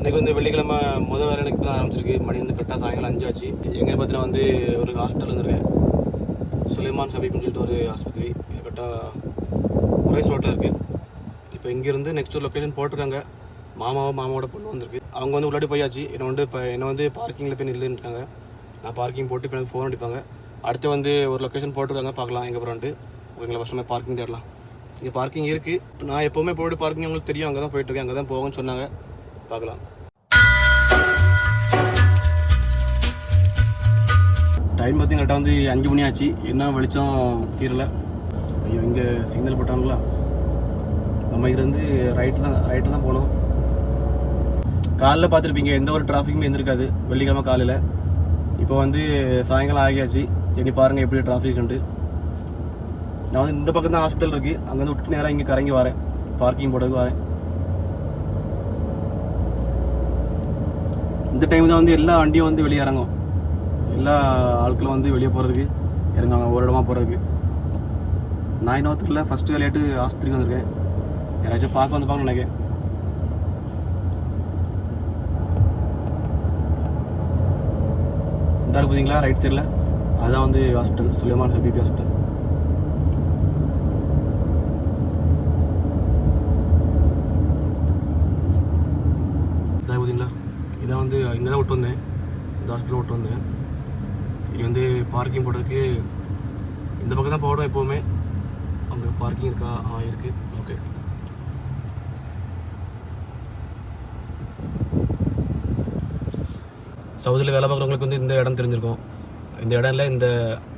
இன்னைக்கு வந்து வெள்ளிக்கிழமை முதல் வேலை எனக்கு தான் ஆரம்பிச்சிருக்கு. மணி வந்து கரெக்டாக சாயங்காலம் அஞ்சு ஆச்சு. எங்கே வந்து ஒரு ஹாஸ்பிட்டல் வந்திருக்கேன் சுலைமான் ஹபீப்னு சொல்லிட்டு ஒரு ஆஸ்பத்திரி. கரெக்டாக குறை ரோட்டில் இருக்குது இப்போ இங்கேருந்து நெக்ஸ்ட் ஒரு லொக்கேஷன் போட்டிருக்காங்க. மாமாவோ மாமாவோட பொண்ணு வந்திருக்கு. அவங்க வந்து உள்ளாடி போயாச்சு. என்னை வந்து இப்போ என்னை வந்து பார்க்கிங்கில் போய் நில்லுன்ட்டாங்க நான் பார்க்கிங் போட்டு இப்போ எனக்கு ஃபோன் அடிப்பாங்க. அடுத்து வந்து ஒரு லொக்கேஷன் போட்டிருக்காங்க. பார்க்கலாம் எங்கே போகிறான்ட்டு வந்துட்டு ஃபஸ்ட் நம்ம பார்க்கிங் தேடலாம். இங்கே பார்க்கிங் இருக்குது நான் எப்போவுமே போய்ட்டு பார்க்கிங் உங்களுக்கு தெரியும். அங்கே தான் போயிட்டுருக்கேன் அங்கே தான் போகணும்னு சொன்னாங்க. பார்க்கலாம். டைம் பார்த்திங்க கரெக்டாக வந்து அஞ்சு மணி ஆச்சு என்ன வெளிச்சம் தீரல. ஐயோ இங்கே சிக்னல் போட்டாங்களா? நம்ம இதுலேருந்து ரைட்டு தான் ரைட்டு தான் போகணும். காலைல பார்த்துருப்பீங்க எந்த ஒரு டிராஃபிக்குமே இருந்திருக்காது. வெள்ளிக்கிழமை காலையில் இப்போ வந்து சாயங்காலம் ஆகியாச்சு. இனி பாருங்கள் எப்படி டிராஃபிக்ன்ட்டு நான் வந்து இந்த பக்கம் தான் ஹாஸ்பிட்டல் இருக்குது அங்கேருந்து விட்டு நேராக இங்கே கறங்கி வரேன். பார்க்கிங் போடுறதுக்கு வரேன். இந்த டைம் தான் வந்து எல்லா வண்டியும் வந்து வெளியே இறங்கும். எல்லா ஆட்களும் வந்து வெளியே போகிறதுக்கு இறங்குவாங்க ஒரு இடமா போகிறதுக்கு நான் இன்னும் தெரியல ஃபஸ்ட்டு விளையாட்டு ஆஸ்பத்திரிக்கு வந்திருக்கேன். யாராச்சும் பார்க்க வந்து நினைக்கிறேன். இந்த இருக்கு பார்த்தீங்களா ரைட் சைடில் அதுதான் வந்து ஹாஸ்பிட்டல் சுலைமான் ஹபீபி ஹாஸ்பிட்டல் இதான் பார்த்தீங்களா இதான் வந்து இங்கே தான் விட்டு வந்தேன். இந்த ஹாஸ்பிட்டல் விட்டு வந்தேன். இது வந்து பார்க்கிங் போடுறதுக்கு இந்த பக்கம் தான் போடும் எப்போவுமே. அங்கே பார்க்கிங் இருக்கா? ஆ இருக்குது ஓகே சவுதியில் வேலை பார்க்குறவங்களுக்கு வந்து இந்த இடம் தெரிஞ்சிருக்கும். இந்த இடம் இல்லை இந்த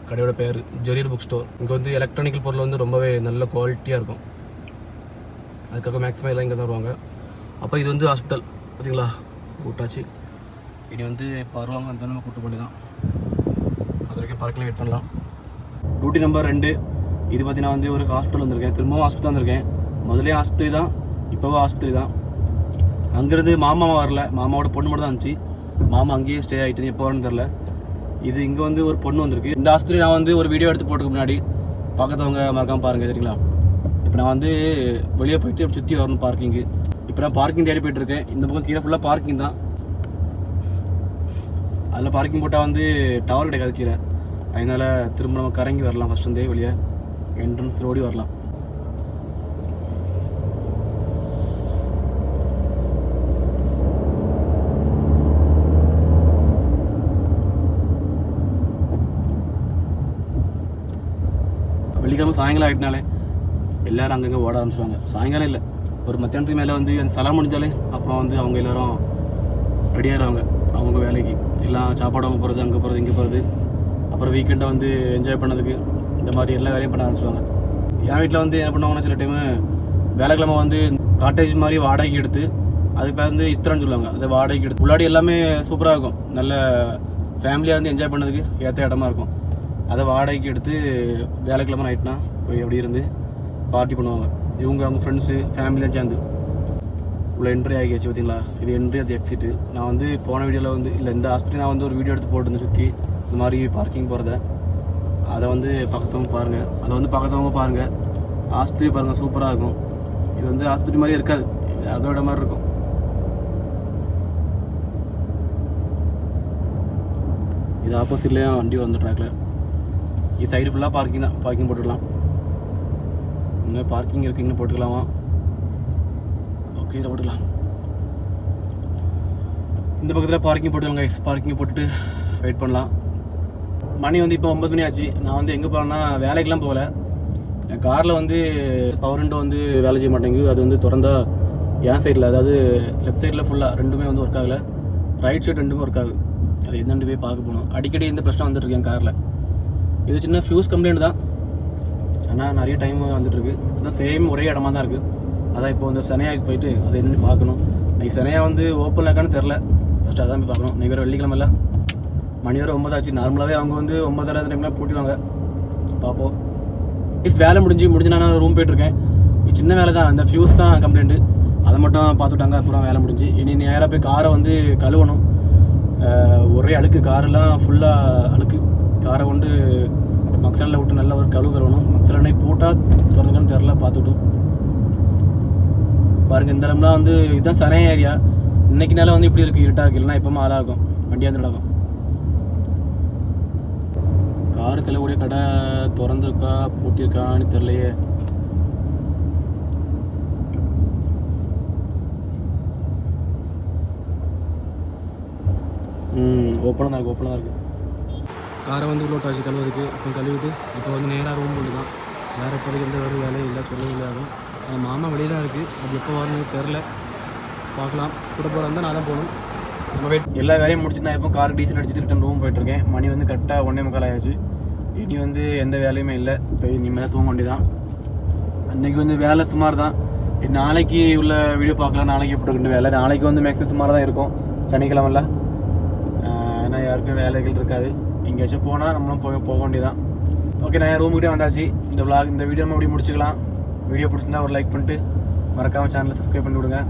கடையோட பேர் ஜெரியர் புக் ஸ்டோர் இங்கே வந்து எலக்ட்ரானிக்கல் பொருள் வந்து ரொம்பவே நல்ல குவாலிட்டியாக இருக்கும். அதுக்காக மேக்ஸிமம் எல்லாம் இங்கே தான் வருவாங்க. அப்போ இது வந்து ஹாஸ்பிட்டல் பார்த்தீங்களா கூட்டாச்சு இனி வந்து இப்போ வருவாங்க. அந்த நம்ம கூட்டு பண்ணி தான். அது வரைக்கும் பார்க்கல வெயிட் பண்ணலாம். டியூட்டி நம்பர் ரெண்டு. இது பார்த்தீங்கன்னா வந்து ஒரு ஹாஸ்பிட்டல் வந்திருக்கேன். திரும்பவும் ஹாஸ்பிட்டல் வந்திருக்கேன். முதலே ஆஸ்பத்திரி தான். இப்போவும் ஆஸ்பத்திரி தான். அங்கேருந்து மாமா வரல. மாமாவோட பொண்ணு மட்டும் தான் இருந்துச்சு. மாமா அங்கேயே ஸ்டே ஆகிட்டு எப்போ வரணும்னு தெரில இது இங்கே வந்து ஒரு பொண்ணு வந்திருக்கு. இந்த ஆஸ்பத்திரி நான் வந்து ஒரு வீடியோ எடுத்து போட்டுக்கு முன்னாடி. பக்கத்தவங்க மறக்காமல் பாருங்கள் சரிங்களா? இப்போ நான் வந்து வெளியே போயிட்டு சுற்றி வரணும் பார்க்கிங்கு இப்போ நான் பார்க்கிங் தேடி போயிட்டுருக்கேன். இந்த பக்கம் கீழே ஃபுல்லாக பார்க்கிங் தான். அதில் பார்க்கிங் போட்டால் வந்து டவர் கிடைக்காது கீழே. அதனால் திரும்ப நம்ம கறங்கி வரலாம் ஃபஸ்ட் இருந்தே வெளியே. என்ட்ரன்ஸ் ஓடி வரலாம். வெள்ளிக்கிழமை சாயங்காலம் ஆகிட்டனாலே எல்லாரும் அங்கங்கே ஓட ஆரம்பிச்சிடுவாங்க சாயங்காலம் இல்லை. ஒரு மத்தியானத்துக்கு மேலே வந்து அந்த சலாம் முடிஞ்சாலே அப்புறம் வந்து அவங்க எல்லோரும் ரெடியாகிறாங்க அவங்க வேலைக்கு. எல்லாம் சாப்பாடு அவங்க போகிறது அங்கே போகிறது இங்கே போகிறது அப்புறம் வீக்கெண்டை வந்து என்ஜாய் பண்ணதுக்கு இந்த மாதிரி எல்லா வேலையும் பண்ண ஆரம்பிச்சுவாங்க என் வீட்டில் வந்து என்ன பண்ணுவாங்கன்னா சில டைமு வேலைக்கிழமை வந்து காட்டேஜ் மாதிரி வாடகைக்கு எடுத்து அதுக்கு பேர் வந்து இஸ்திரான்னு சொல்லுவாங்க. அதை வாடகைக்கு எடுத்து உள்ளாடி எல்லாமே சூப்பராக இருக்கும். நல்ல ஃபேமிலியாக இருந்து என்ஜாய் பண்ணதுக்கு ஏற்ற இடமா இருக்கும். அதை வாடகைக்கு எடுத்து வேலைக்கிழமை நைட்னா போய் அப்படி இருந்து பார்ட்டி பண்ணுவாங்க. இவங்க அவங்க ஃப்ரெண்ட்ஸு ஃபேமிலியாக சேர்ந்து. உள்ள என்ட்ரி ஆகியாச்சு பார்த்தீங்களா? இது என்ட்ரி அது எக்ஸிட்டு நான் வந்து போன வீடியோவில் வந்து இல்லை இந்த ஹாஸ்பிட்டல் நான் வந்து ஒரு வீடியோ எடுத்து போட்டுருந்தேன் சுற்றி இந்த மாதிரி பார்க்கிங் போகிறத அதை வந்து பக்கத்தவங்க பாருங்கள் அதை வந்து பக்கத்தவங்க பாருங்கள் ஆஸ்பத்திரி பாருங்கள் சூப்பராக இருக்கும். இது வந்து ஆஸ்பத்திரி மாதிரியே இருக்காது. அதோட மாதிரி இருக்கும். இது ஆப்போசிட்லேயும் வண்டி வந்து ட்ராக்ல இது சைடு ஃபுல்லாக பார்க்கிங் தான். பார்க்கிங் போட்டுக்கலாம் இங்கே பார்க்கிங் இருக்குங்கன்னு போட்டுக்கலாமா? ஓகே இதில் போட்டுக்கலாம். இந்த பக்கத்தில் பார்க்கிங் போட்டுக்கலாம் கைஸ் பார்க்கிங் போட்டுட்டு வெயிட் பண்ணலாம். மணி வந்து இப்போ ஒன்பது மணி ஆச்சு. நான் வந்து எங்கே போகிறேன்னா வேலைக்கெலாம் போகல. என் காரில் வந்து பவர் விண்டோ வந்து வேலை செய்ய மாட்டேங்குது. அது வந்து திறந்தா என் சைடில் அதாவது லெஃப்ட் சைடில் ஃபுல்லாக ரெண்டுமே வந்து ஒர்க் ஆகலை. ரைட் சைடு ரெண்டுமே ஒர்க் ஆகுது. அது என்னென்று போய் பார்க்க போகணும். அடிக்கடி இந்த பிரச்சனை வந்துட்டுருக்கேன் காரில் இது சின்ன ஃபியூஸ் கம்ப்ளைண்ட் தான். ஆனால் நிறைய டைம் வந்துட்டுருக்கு. அதான் சேம் ஒரே இடமா தான் இருக்குது அதான் இப்போ வந்து செனையாக்கு போயிட்டு அதை என்னென்னு பார்க்கணும். இன்னைக்கு சென்னையா வந்து ஓப்பன் இருக்கான்னு தெரில ஃபஸ்ட்டு அதான் போய் பார்க்கணும். இன்னைக்கு வேறு வெள்ளிக்கிழமைல மணி வரை ஒன்பதாச்சு நார்மலாகவே அவங்க வந்து ஒன்பதரை டைம்லாம் பூட்டிடுவாங்க பார்ப்போம். இஃப் வேலை முடிஞ்சு முடிஞ்சு நான் ரூம் போயிட்டுருக்கேன் சின்ன வேலை தான். அந்த ஃபியூஸ் தான் கம்ப்ளைண்ட்டு அதை மட்டும் பார்த்துட்டாங்க. அப்புறம் வேலை முடிஞ்சு. இனி நேராக போய் காரை வந்து கழுவணும். ஒரே அழுக்கு. காரெல்லாம் ஃபுல்லாக அழுக்கு. காரை கொண்டு மக்சலில் விட்டு நல்லா ஒரு கழுவு கழுவணும். மக்சலனை போட்டால் திறந்துக்கன்னு தெரில பார்த்துட்டோம். பாருங்க இந்த இடம்லாம் வந்து இதுதான் சனை ஏரியா இன்னைக்கு நேரம் வந்து இப்படி இருக்குது இருட்டாக இருக்கு. இல்லைன்னா எப்பவுமே ஆளாக இருக்கும். வண்டியாக வந்து நடக்கும். காரு கழுவக்கூடிய கடை திறந்துருக்கா பூட்டியிருக்கான்னு தெரியலையே. ம் ஓப்பனாக தான் இருக்குது ஓப்பனாக தான் இருக்குது காரை வந்து உள்ள விட்டாச்சு கழுவுறதுக்கு. இப்போ கழுவிட்டு இப்போ வந்து நேராக ரூம் கொண்டு தான். வேறு இப்போதைக்கு எந்த வேறு வேலையும் இல்லை சொல்லவும் இல்லை யாரும். அந்த மாமா வெளியில் இருக்குது அது எப்போ வரணும்னு தெரில பார்க்கலாம். கூட போகிற இருந்தால் நான் தான் போகணும். நம்ம வெயிட் எல்லா வேலையும் முடிச்சு நான் இப்போ கார் டீசல் அடிச்சுட்டு ரிட்டன் ரூம் போயிட்டுருக்கேன் மணி வந்து கரெக்டாக ஒன்றே முக்கால் ஆயாச்சு. இனி வந்து எந்த வேலையுமே இல்லை. இப்போ இனிமேல் தூங்க வேண்டியதான் அன்றைக்கி வந்து வேலை சுமார் தான். நாளைக்கு உள்ள வீடியோ பார்க்கலாம். நாளைக்கு போட்டுக்கிட்டு வேலை. நாளைக்கு வந்து மேக்ஸிமம் சுமார் தான் இருக்கும். சனிக்கிழமெல்லாம் ஏன்னா யாருக்கும் வேலைகள் இருக்காது. எங்கேயாச்சும் போனால் நம்மளும் போய் போக வேண்டியதான் ஓகே நான் என் ரூமுக்கிட்டே வந்தாச்சு. இந்த விளாக் இந்த வீடியோ நம்ம இப்படி முடிச்சுக்கலாம். வீடியோ பிடிச்சிருந்தா ஒரு லைக் பண்ணிட்டு மறக்காமல் சேனலை சப்ஸ்கிரைப் பண்ணி விடுங்க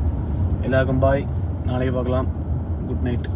எல்லாருக்கும் பாய் நாளைக்கு பார்க்கலாம். Good night